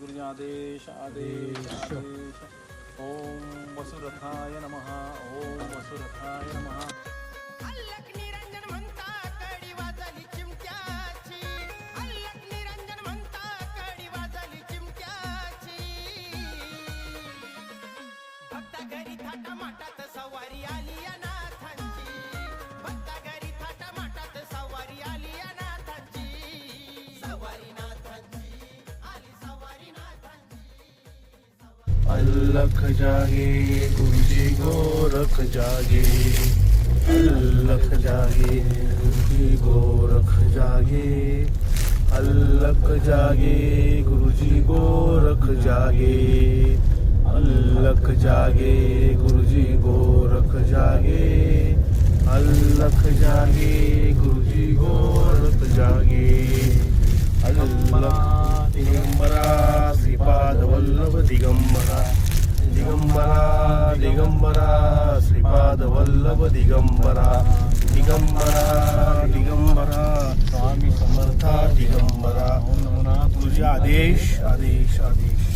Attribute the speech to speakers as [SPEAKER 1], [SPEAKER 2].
[SPEAKER 1] गुरुजी आदेश आदेश। ओम वसुरथाय नमः ओम वसुरथाय नमः।
[SPEAKER 2] म्हणता
[SPEAKER 3] अलख जागे गुरुजी गोरख जागे। अलख जागे गुरुजी गोरख जागे। अलख जागे गुरुजी गोरख जागे। अलख जागे गुरुजी गोरख जागे। अलख जागे गुरुजी गोरख जागे।
[SPEAKER 1] दिगंबरा,
[SPEAKER 3] दिगंबरा श्रीपाद वल्लभ दिगंबरा दिगंबरा दिगंबरा श्रीपाद वल्लभ दिगंबरा दिगंबरा दिगंबरा स्वामी समर्था दिगंबरा। तुझे आदेश आदेश आदेश।